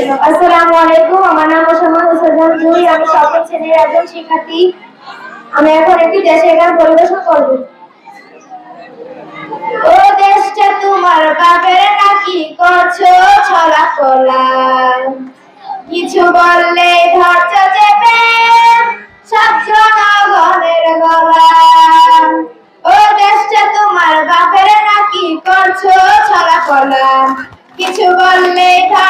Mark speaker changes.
Speaker 1: আসসালামু আলাইকুম, আমার নাম মোসাম্মদ হোসেন জুই আমি সপ্তম শ্রেণির একজন শিক্ষার্থী। আমি এখন একটি দেশের গান পরিবেশন করব। ও দেশটা তোমার বাপের নাকি করছ ছলা কলা কিছু বললে ধরছ চেপে সব জনগণের গলা। ও দেশটা তোমার বাপের নাকি করছ ছলা কলা কিছু বললে ধর